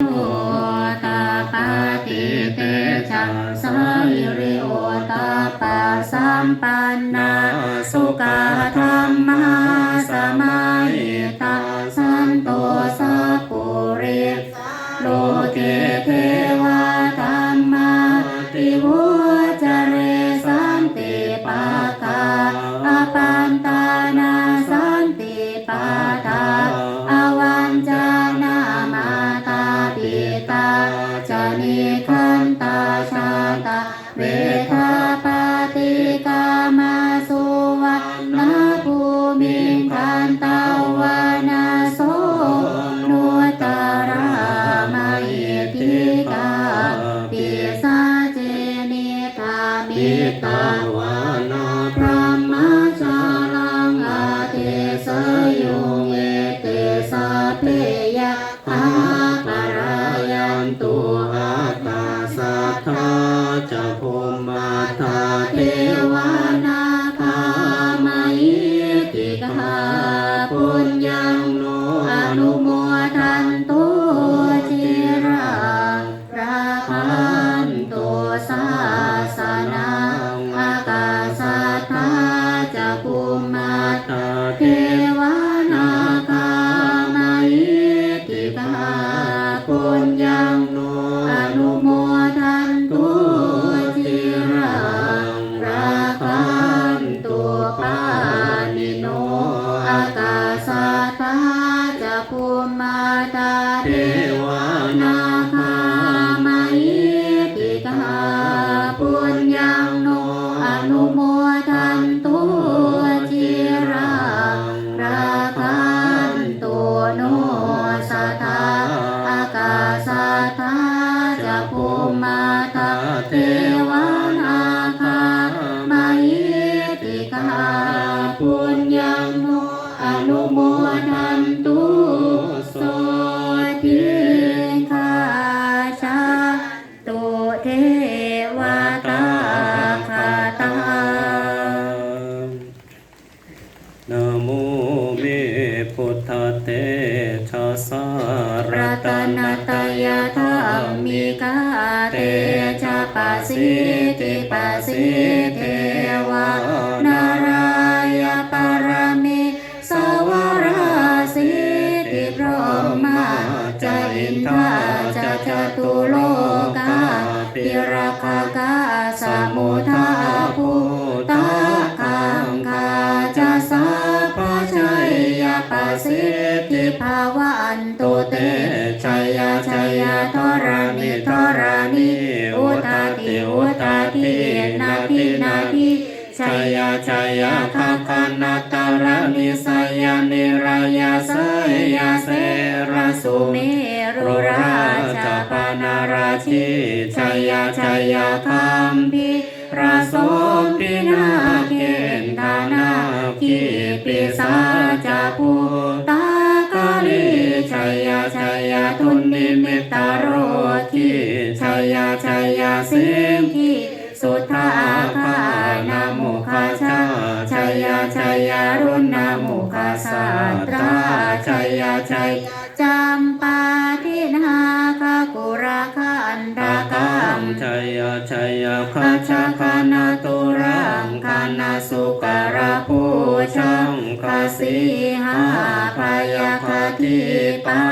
โอตาปาติเตจัสสายริโอตาปะสัมปันนาสุกาธรรมาสมัยตาสันโตสัพปุริโลเกเทวาธรรมาติวุ นุโมทันตุจิราราคันตุสาสนังอากาสัทธาจะภูมาทาเทวนาคามายิติกาปุญญังนุ ทันตุโสทิคาชาตุเทวตาคาตานะโมเมพุทธเตชะสารัรัตตนตยธรรมิกาเตชะปัสสิติปัสสิเจอินทาจะจตุโลกาปิราคากาสมุทาภูตาคังคาจะสัพพชัยยปัสสิติภาวันตุเตชัยยชัยยทรานิทรานิอุตติอุตตินา ยยชัยยคัคานาตารานิสยานิรายาสยาเสรสุเมรุราชปานาราชิชัยยชัยยคัมพิราโสปินาเกณฑานาคิปิสาจาภูตากาลีชัยยชัยยทุนนิมิตาโรคิชัยยชัยยสิงคิสุทธาคา ชัยยะคัคัจฉฉคานาตุรังคานาสุการะภูชังคาสีหาพยาคาทิปา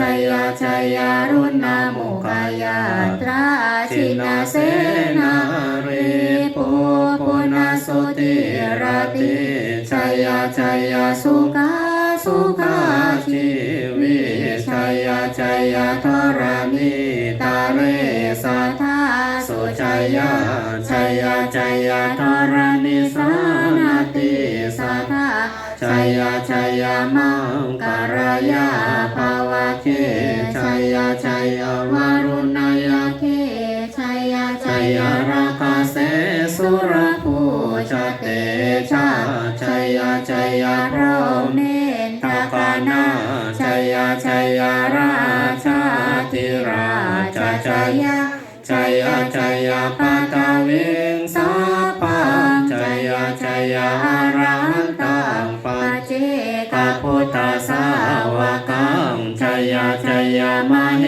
ชัยยะชัยยะรุณนามุขายาตราชินาเสนาริภูปุณสุติรติชัยยะชัยยะสุขาสุขาชีวิชัยยะชัยยะทรณิตาเรสา ชัยยะชัยยะชัยยะทรณิสานาติสัทธาชัยยะชัยยะมังการายาภาวะเคชัยยะชัยยะวา จยาปตาวิงสาปังจยาจยารังตังปัจเจกพุทธสาวกังจยาจยามาเห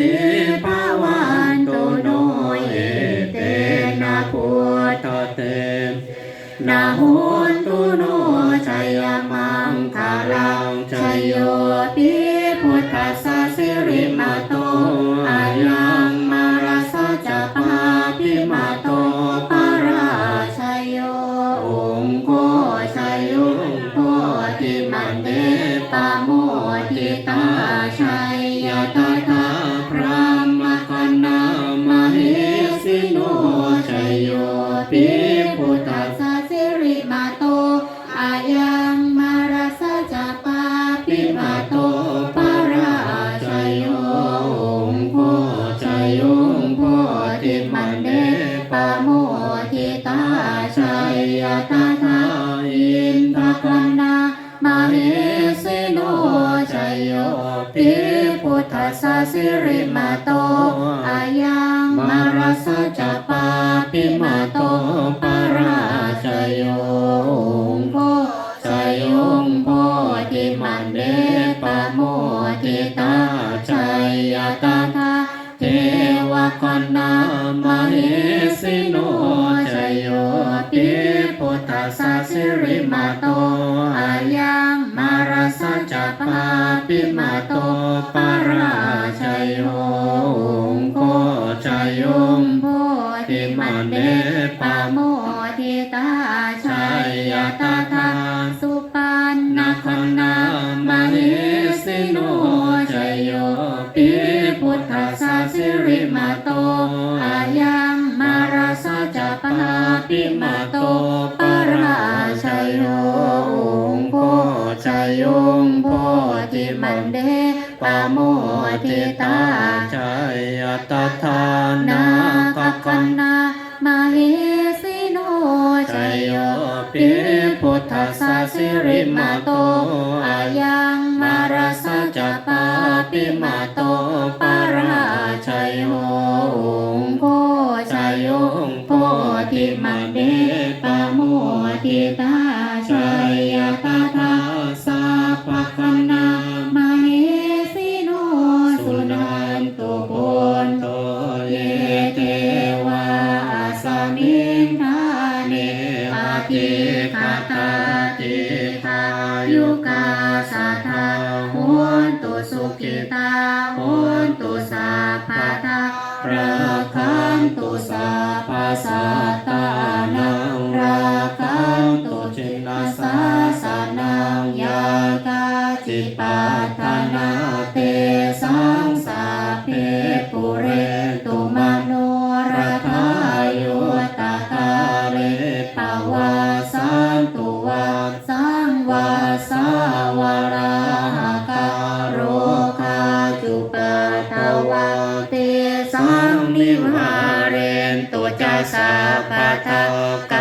Yeah. เมปะโมทิตาชัยตาทาอินทคันนามาริสิโนชัยโยปิพุทธัสสะสิริมาโตอายังมารสจปาปิมาโตปารา สสะสิริมาโตอายังมาราสะจัปาปิมาโตปาราชโยองโกชโยงโพธิมันเดปาโมทิตาชัยยตาทาสุปันนาคนามาหิสิโนชโยปิพุทธสาสิริมาโตอายังมาราสะจัปาปิมาโต เดปโมทิตาชัยตทานาคคันนามาเฮสิโนชัยโยปิพุทธสาสิริมาโตอายังมารสะจัปาปิมาโตปาราชัยโยงโกชัยโยโพธิมาเดปโมทิตาชัยตทาสาภคันนา ติคาตาติทายุกาสัทธาโหนตุสุขิตาโหนตุสัพพะตาระคันตุสัพพะสัตานังระคันตุจิตาสาสนังยากาจิปาทานาเตสา Kaka.